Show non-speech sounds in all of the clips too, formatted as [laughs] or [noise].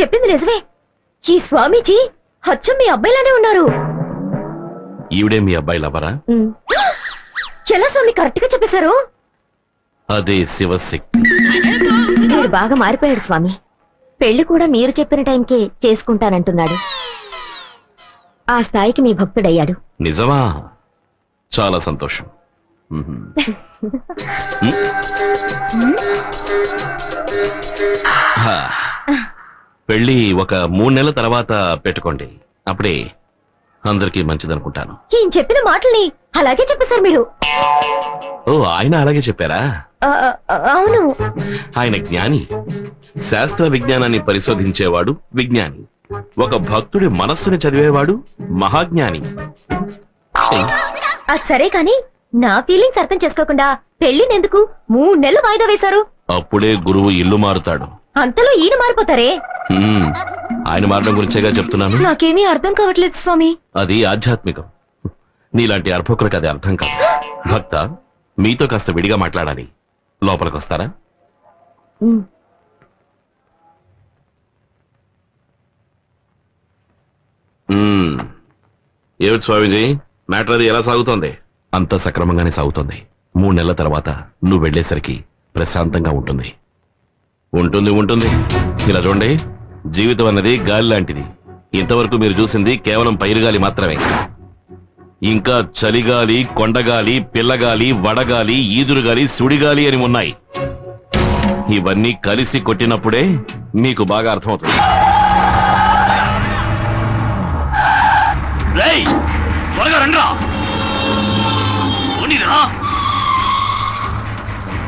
చెప్పింది నిజమే. ఈ స్వామీజీ అచ్చం మీ అబ్బాయిలానే ఉన్నారు. ఈవిడే మీ అబ్బాయి లవరా? ఎలా స్వామి కరెక్ట్గా చెప్పేశారు? అదే శివశక్తి. మీరు బాగా మారిపోయాడు స్వామి. పెళ్ళి కూడా మీరు చెప్పిన టైంకే చేసుకుంటానంటున్నాడు. ఆ స్థాయికి మీ భక్తుడయ్యాడు. నిజమా? చాలా సంతోషం. [laughs] హా. పెళ్ళి ఒక మూడు నెలల తర్వాత పెట్టుకోండి. అప్పుడే అందరికీ మంచిదనుకుంటాను. ఈయన చెప్పిన మాటల్ని అలాగే చెప్పేశారు మీరు? ఓ ఆయన అలాగే చెప్పారా? ఆ, ఆ, అవును. ఆయన జ్ఞాని. శాస్త్ర విజ్ఞానాన్ని పరిశోధించేవాడు విజ్ఞాని. ఒక భక్తుడి మనస్సుని చదివేవాడు మహాజ్ఞాని. ఛీ, అది సరే కాని నా ఫీలింగ్స్ అర్థం చేసుకోకుండా పెళ్ళినెందుకు మూడు నెలలు వాయిదా వేశారు? అప్పుడే గురువు ఇల్లు మారుతాడు. అంతలో ఈయన మారిపోతారే? ఆయన మారడం గురించేగా చెప్తున్నాను? నాకేమీ అర్థం కావట్లేదు స్వామి. అది ఆధ్యాత్మికం. నీలాంటి అర్భకులకు అది అర్థం కాదు. భక్త మీతో కాస్త విడిగా మాట్లాడాలి. లోపలికి వస్తారా. మ్మ్. ఏమిటి స్వామీజీ? మ్యాటర్ అది ఎలా సాగుతోంది? అంత సక్రమంగానే సాగుతోంది. మూడు నెలల తర్వాత నువ్వు వెళ్ళేసరికి ప్రశాంతంగా ఉంటుంది. ఉంటుంది ఉంటుంది. ఇలా చూడండి. జీవితం అన్నది గాలి లాంటిది. ఇంతవరకు మీరు చూసింది కేవలం పైరుగాలి మాత్రమే. ఇంకా చలిగాలి కొండగాలి పిల్లగాలి వడగాలి ఈదురుగాలి సుడిగాలి అని ఉన్నాయి. ఇవన్నీ కలిసి కొట్టినప్పుడే మీకు బాగా అర్థమవుతుంది.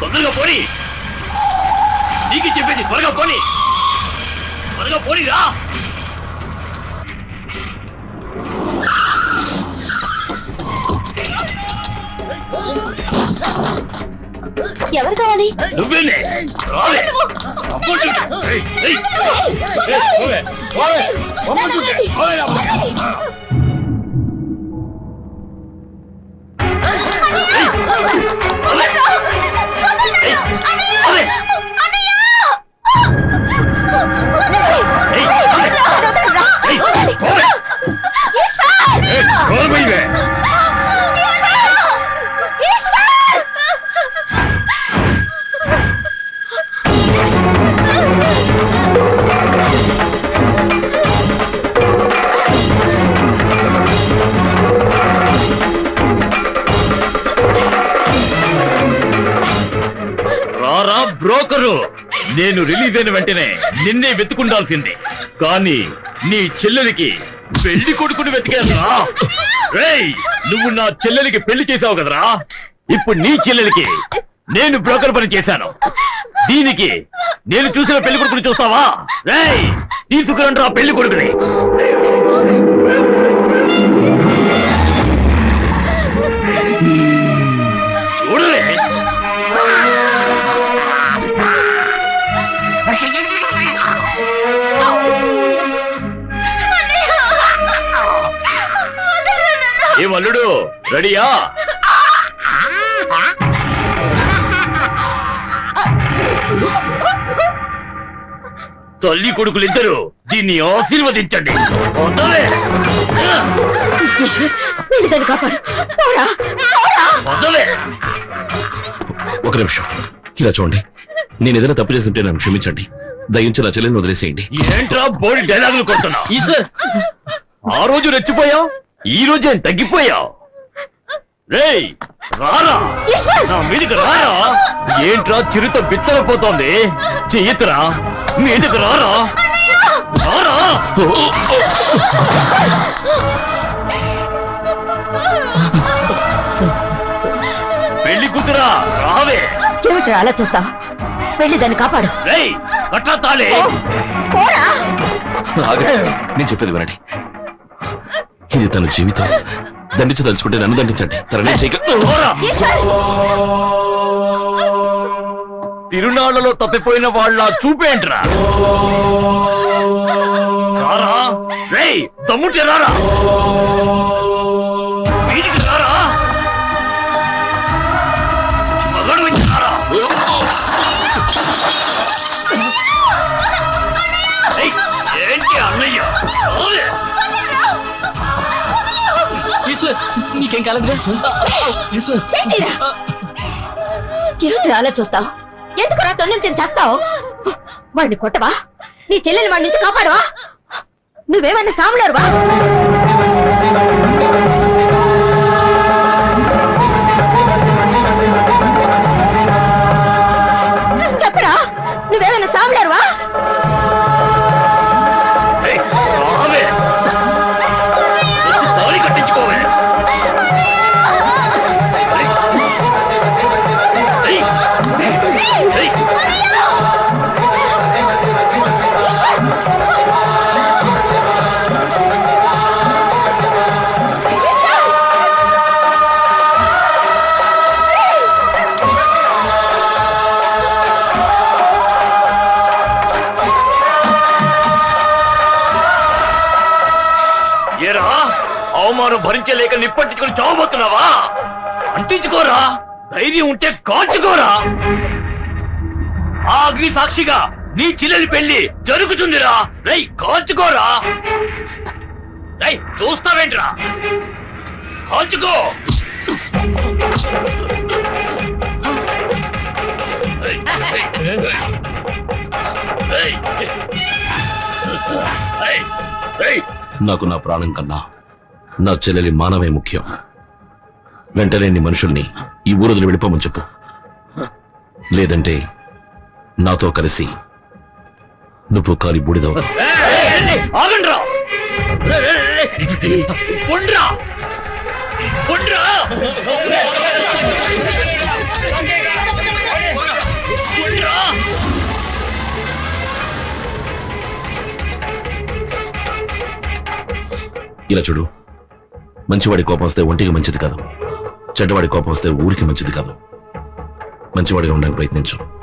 తొందరగా పోనీ. నీకు చెప్పేది త్వరగా పోనీ. త్వరగా పోనీరా ఎవరు కావాలి? నువ్వేలే రాలే నేను రిలీజ్ అయిన వెంటనే నిన్నే వెతుకుండాల్సింది కానీ నీ చెల్లెలికి పెళ్ళి కొడుకుని వెతికేదరా రేయ్ నువ్వు నా చెల్లెలికి పెళ్ళి చేసావు కదరా? ఇప్పుడు నీ చెల్లెలికి నేను బ్రోకర్ పని చేశాను. దీనికి నేను చూసిన పెళ్ళి కొడుకుని చూస్తావా? రేయ్ తీసుకురండి రా పెళ్ళి కొడుకుని. అల్లుడు రెడీయా? తల్లి కొడుకులిద్దరు దీన్ని ఆశీర్వదించండి. ఒక నిమిషం. ఇలా చూడండి. నేను ఏదైనా తప్పు చేస్తుంటే నన్ను క్షమించండి. దయించి నా చెల్లెని వదిలేసేయండి. ఏంట్రా బోడి డైలాగులు కొడుతున్నా? ఆ రోజు రెచ్చిపోయావు? ఈ రోజు తగ్గిపోయావు? రేయ్ రారా. నా మీదికి రారా. ఏంట్రా చిరుత బిత్తరపోతోంది చెయ్యతురా మీదికి రారా. రారా. పెళ్ళి కూతురా రావే. ఏమిట్రా అలా చూస్తావు? వెళ్ళి దాన్ని కాపాడు. రేయ్ పోరా. ఆగండి. నేను చెప్పేది వినండి. ఇది తన జీవితం. దండించదలుచుకుంటే నన్ను దండించండి. తననే చేయక. తిరునాళ్ళలో తిరునాళ్ళలో తప్పిపోయిన వాళ్ళ చూపేంట్రా రారా? రేయ్ రారా? నీకేం కాలేదు చెయ్యిరా. ఏమిటి అలా చూస్తావు? ఎందుకు రా తొన్నెలు తిని చేస్తావు? వాడిని కొట్టవా? నీ చెల్లెలు వాడి నుంచి కాపాడవా? నువ్వేమన్నా సాములారువా? భరించలేక చావబోతున్నావా? అంటించుకోరా. ధైర్యం ఉంటే కాల్చుకోరా. ఆ అగ్ని సాక్షిగా నీ చెల్లెలి పెళ్ళి జరుగుతుందిరా. రై కాల్చుకోరా. రై చూస్తావేంట్రా? కాల్చుకో. నాకు నా ప్రాణం కన్నా నా చెల్లెలి మానవే ముఖ్యం. వెంటనే నీ మనుషుల్ని ఈ ఊరుదిని వెళ్ళిపోమని చెప్పు. లేదంటే నాతో కలిసి నువ్వు కాలి బూడిదవుతావు. ఇలా చూడు. మంచివాడి కోపం వస్తే ఒంటికి మంచిది కాదు చెడ్డవాడి కోపం వస్తే ఊరికి మంచిది కాదు. మంచివాడిగా ఉండడానికి ప్రయత్నించు.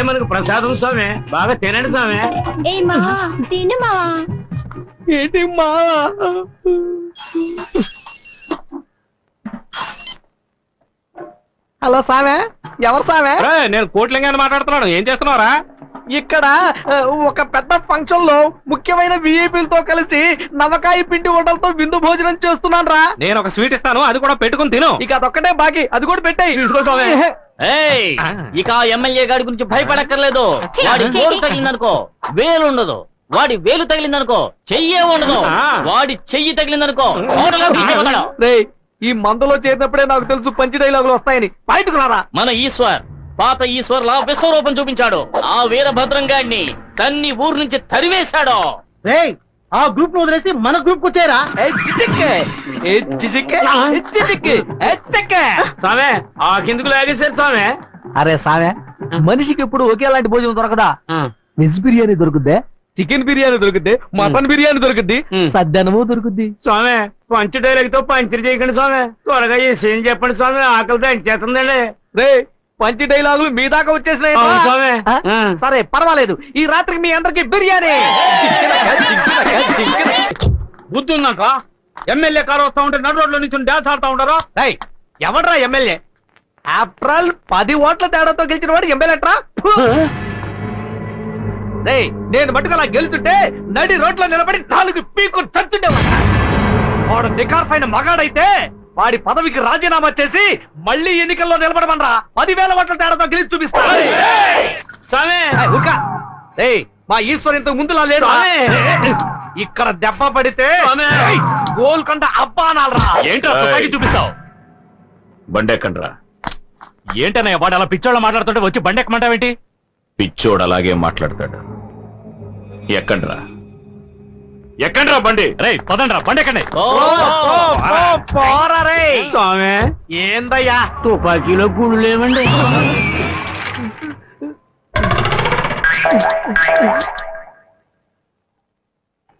ఇదే మనకు ప్రసాదం స్వామి. బాగా తినండి స్వామి. ఏ మావా తిను మావా. ఏంటి మావా? హలో సామె ఎవరు సామె? నేను కోట్లింగాన్ని మాట్లాడుతున్నాను. ఏం చేస్తున్నావురా? ఇక్కడ ఒక పెద్ద ఫంక్షన్లో ముఖ్యమైన విఐపీలతో కలిసి నవకాయ పిండి వంటలతో విందు భోజనం చేస్తున్నాను రా నేను ఒక స్వీట్ ఇస్తాను అది కూడా పెట్టుకుని తిను. ఇక అదొక్కటే బాకీ అది కూడా పెట్టాయి. ఏయ్ ఇక ఆ ఎమ్మెల్యే గాడి గురించి భయపడక్కర్లేదు. వాడి చెయ్యి. వేలు తగిలిందనుకో వేలు ఉండదు. వాడి వేలు తగిలిందనుకో చెయ్యే ఉండదు. వాడి చెయ్యి తగిలిందనుకో ఈ మందులో చేరినప్పుడే నాకు తెలుసు పంచి డైలాగులు వస్తాయని. బయటకు రారా మన ఈశ్వర్ పాత ఈశ్వర్ లా విశ్వరూపం చూపించాడు. ఆ వీరభద్రం గాడిని తన్ని ఊరు నుంచి తరివేశాడు. రేయ్ ఆ గ్రూప్లో వదిలేసి మన గ్రూప్ వచ్చారా స్వామి ఆ. కిందకు లాగేశారు స్వామి అరే సామె మనిషికి ఎప్పుడు ఒకేలాంటి భోజనం దొరకదా? వెజ్ బిర్యానీ దొరుకుద్దే? చికెన్ బిర్యానీ దొరుకుద్ది మటన్ బిర్యానీ దొరుకుద్ది. సద్దనము దొరుకుద్ది. స్వామి పంచ డైలాగ్తో పంచర్ చేయకండి స్వామి త్వరగా ఏం చెప్పండి స్వామి ఆకలితో ఎంచేస్తుందండి. రే పంచి డైలాగులు మీ దాకా వచ్చేసినాయి. అవును స్వామి. ఆ? ఆ. సరే పర్వాలేదు. ఈ రాత్రికి మీ అందరికి బిర్యానీ. బుద్ధి ఎమ్మెల్యే కారు వస్తా ఉంటే నడు రోడ్లో నుంచి డాన్స్ ఆడుతా ఉంటారా రేయ్, ఎవడ్రా ఎమ్మెల్యే? ఏప్రిల్ పది ఓట్ల తేడాతో గెలిచిన వాడు ఎమ్మెల్యేట్రా రేయ్ నేను మటుకు అలా గెలుతుంటే నడి రోడ్లో నిలబడి నాలుగు పీకులు చచ్చుండేవాడు వాడు నికార్సైన మగాడైతే వాడి పదవికి రాజీనామా చేసి మళ్ళీ ఎన్నికల్లో నిలబడమనరా. పదివేల ఓట్ల తేడాతో గెలిచి చూపిస్తా. స్వామి! ఏయ్, మా ఈశ్వర్ ఇంతకు ముందులా లేడు. స్వామి. ఇక్కడ దెబ్బ పడితే గోల్కొండ అబ్బా అనాలరా ఏంట్రా తుపాకీ చూపిస్తావు? బండెక్కండ్రా. ఏంటన్నయ్య వాడు అలా పిచ్చోళ్ళ మాట్లాడుతుంటే వచ్చి బండి ఎక్కమంటావేంటి పిచ్చోడు అలాగే మాట్లాడతాడు. ఎక్కండ్రా. ఎక్కండ్రా బండి. రే పదండ్రా బండి ఎక్కండి. ఓ, ఓ, ఓ, పోరా రేయ్. స్వామి. ఏందయ్యా? తుపాకీలో గుళ్ళు లేవండి.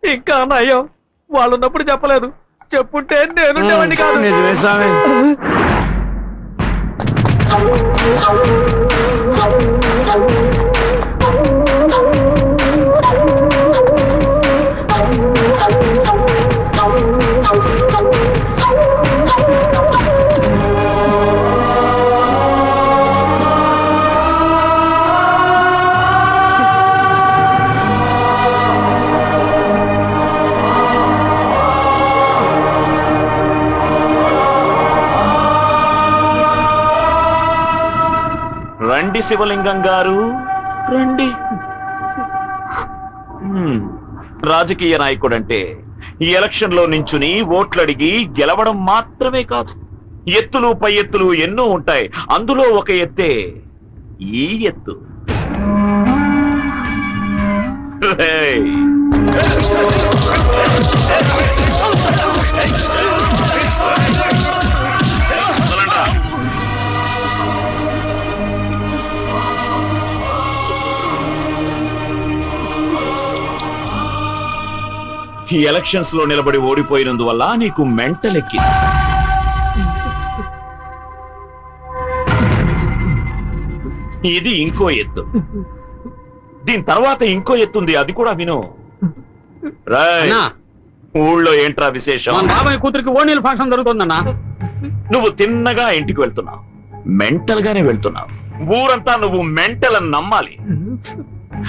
ఇంకా నయం. వాళ్ళు ఉన్నప్పుడు చెప్పలేదు. చెప్పుంటే నేనుండేవాడిని కాదు. నిజమే స్వామి. రండి శివలింగం గారు. రండి. రాజకీయ నాయకుడు అంటే ఈ ఎలక్షన్లో నించుని ఓట్లడిగి గెలవడం మాత్రమే కాదు ఎత్తులు పై ఎత్తులు ఎన్నో ఉంటాయి అందులో ఒక ఎత్తే ఈ ఎత్తు. Hey! ఈ ఎలక్షన్స్లో నిలబడి ఓడిపోయినందువల్ల నీకు మెంటలెక్కి. ఇది ఇంకో ఎత్తు. దీని తర్వాత ఇంకో ఎత్తుంది అది కూడా విను. రాయ్ ఊళ్ళో ఏంట్రా విశేషం? మన బాబాయ్ కూతురికి ఓణీల ఫంక్షన్ జరుగుతుందన్నా. నువ్వు తిన్నగా ఇంటికి వెళ్తున్నావు మెంటల్ గానే వెళ్తున్నావు. ఊరంతా నువ్వు మెంటల్ అని నమ్మాలి.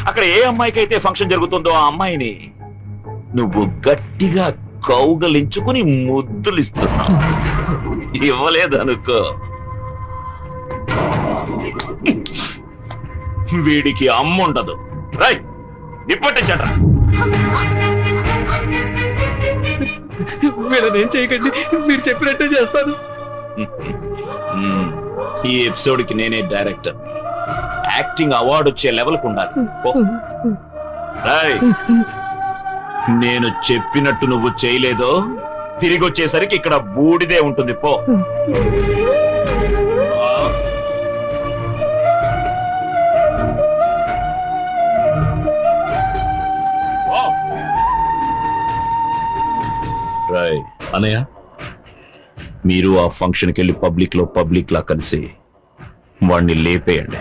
అక్కడ ఏ అమ్మాయికి అయితే ఫంక్షన్ జరుగుతుందో ఆ అమ్మాయిని నువ్వు గట్టిగా కౌగలించుకుని ముద్దులిస్తున్నావు. ఇవ్వలేదనుకో. వీడికి అమ్ముండదు. రై నిప్పట్టించట్రా వీళ్ళని చేయకండి మీరు చెప్పినట్టే చేస్తాను. ఈ ఎపిసోడ్కి నేనే డైరెక్టర్. యాక్టింగ్ అవార్డు వచ్చే లెవెల్కు ఉండాలి. రాయ్ నేను చెప్పినట్టు నువ్వు చేయలేదో తిరిగి వచ్చేసరికి ఇక్కడ బూడిదే ఉంటుంది పో. అనయ్య రాయ్ మీరు ఆ ఫంక్షన్కి వెళ్ళి పబ్లిక్లో పబ్లిక్ లా కలిసి వాడిని లేపేయండి.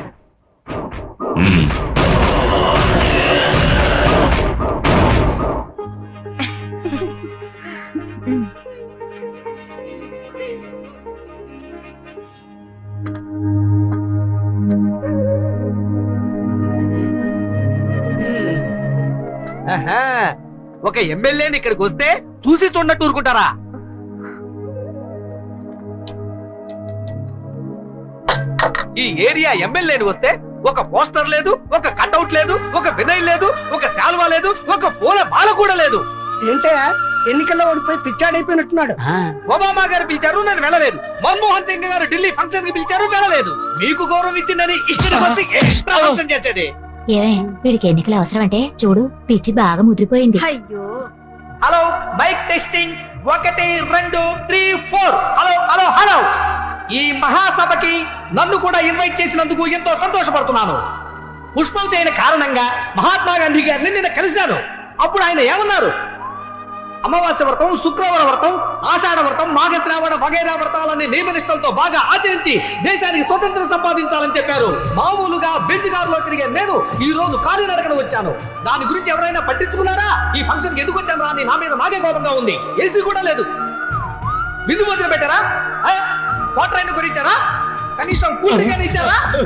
ఒక ఎమ్మెల్యేని ఇక్కడికి వస్తే చూసి చూడనట్టు ఊరుకుంటారా? ఈ ఏరియా ఎమ్మెల్యేని వస్తే ఒక పోస్టర్ లేదు ఒక కట్అవుట్ లేదు ఒక వినయ్ లేదు ఒక శాల్వా లేదు ఒక పూల మాల కూడా లేదు. ఏంటే ఎన్నికల్లో ఓడిపోయి పిచ్చాడైపోయినట్టున్నాడు. ఒబామా గారు పిలిచారు నేను వెళ్ళలేదు. మన్మోహన్ సింగ్ గారు ఢిల్లీ ఫంక్షన్కి పిలిచారు వెళ్ళలేదు. మీకు గౌరవం ఇచ్చిందని ఫంక్షన్ చేసేది. ఏమే వీడికి ఎన్నికలు అవసరం అంటే చూడు పిచ్చి బాగా ముదిరిపోయింది. అయ్యో. హలో మైక్ టెస్టింగ్ ఒకటి రెండు three four. Hello hello hello. ఈ మహాసభకి నన్ను కూడా ఇన్వైట్ చేసినందుకు ఎంతో సంతోషపడుతున్నాను. పుష్పవతి అయిన కారణంగా మహాత్మా గాంధీ గారిని నిన్న కలిశాను. అప్పుడు ఆయన ఏమన్నారు? అమావాస్య వ్రతం శుక్రవార వ్రతం ఆషాఢ వ్రతం మాఘశ్రావణ వగైరా వ్రతాలని నియమనిష్టలతో బాగా ఆచరించి దేశానికి స్వతంత్రం సంపాదించాలని చెప్పారు. మామూలుగా బెంచ్ కారులో తిరిగే నేను ఈ రోజు కాలినడకన వచ్చాను. దాని గురించి ఎవరైనా పట్టించుకున్నారా? ఈ ఫంక్షన్ ఎందుకు వచ్చాను అని నా మీద మాగే కోపంగా ఉంది. ఏసీ కూడా లేదు. విందు భోజనం పెట్టారా? ఆ? వాటర్ కనీసం కూల్ ఇచ్చారా?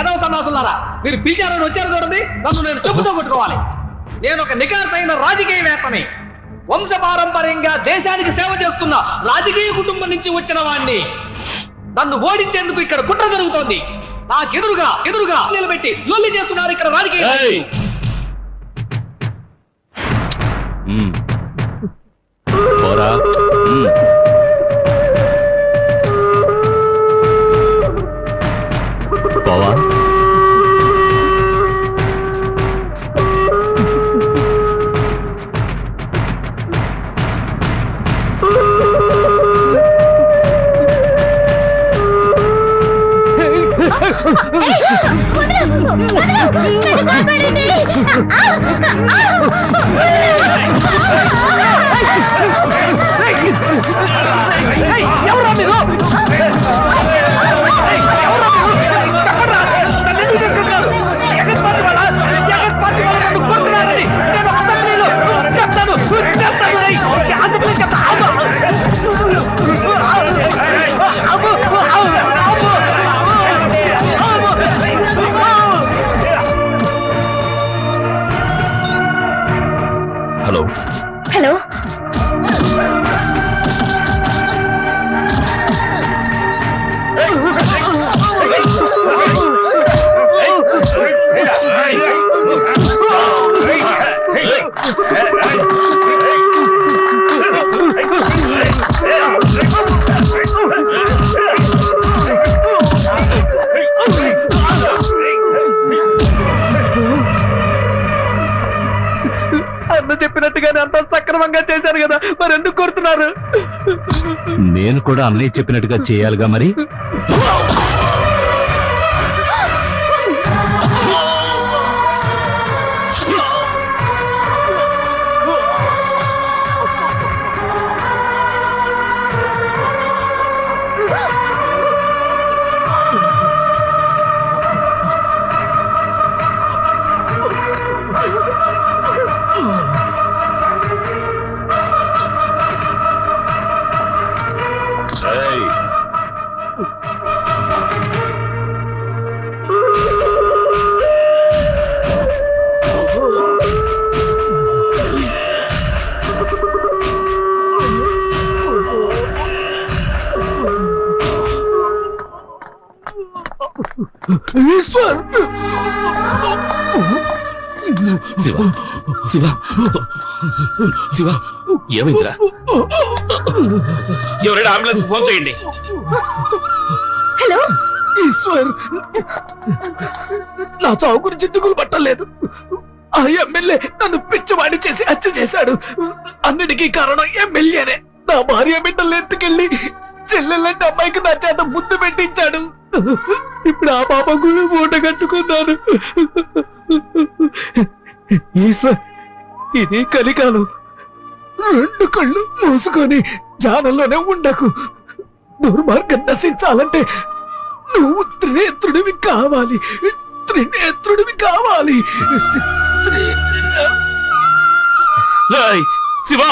ఎదవ సన్నాసులారా మీరు పిలిచారని వచ్చారు చూడండి. నన్ను నేను చెప్పుతో కొట్టుకోవాలి. నేను ఒక నికార్సైన రాజకీయవేత్తని. వంశ పారంపర్యంగా దేశానికి సేవ చేస్తున్న రాజకీయ కుటుంబం నుంచి వచ్చిన వాణ్ణి నన్ను ఓడించేందుకు ఇక్కడ కుట్ర జరుగుతోంది. నాకెదురుగా ఎదురుగా నిలబెట్టి లొల్లి చేస్తున్నారు ఇక్కడ రాజకీయ. పోరా. Hey, hello Hey! చెప్పినట్టుగానే అంత సక్రమంగా చేశారు కదా. మరి ఎందుకు కొడుతున్నారు? నేను కూడా అన్నయ్య చెప్పినట్టుగా చేయాలిగా మరి? [laughs] శివ శివ. శివ ఏమైందిరా? ఎవరైనా అంబులెన్స్ ఫోన్ చేయండి. హలో? ఈశ్వర్ నా చావు గురించి దిగులు పట్టలేదు. ఆ ఎమ్మెల్యే నన్ను పిచ్చివాడి చేసి హత్య చేశాడు. అన్నిటికీ కారణం ఎమ్మెల్యేనే. నా భార్య బిడ్డలు ఎత్తుకెళ్ళి చెల్లెలంటే అమ్మాయికి నా చేత ముద్దు పెట్టించాడు. ఇప్పుడు ఆ పాప కూడా మూట కట్టుకున్నాను. ఈశ్వర్ ఇది కలికాలం. రెండు కళ్ళు మూసుకొని జానంలోనే ఉండకు. దుర్మార్గం నశించాలంటే నువ్వు త్రినేత్రుడివి కావాలి. త్రినేత్రుడివి కావాలి. శివా శివ!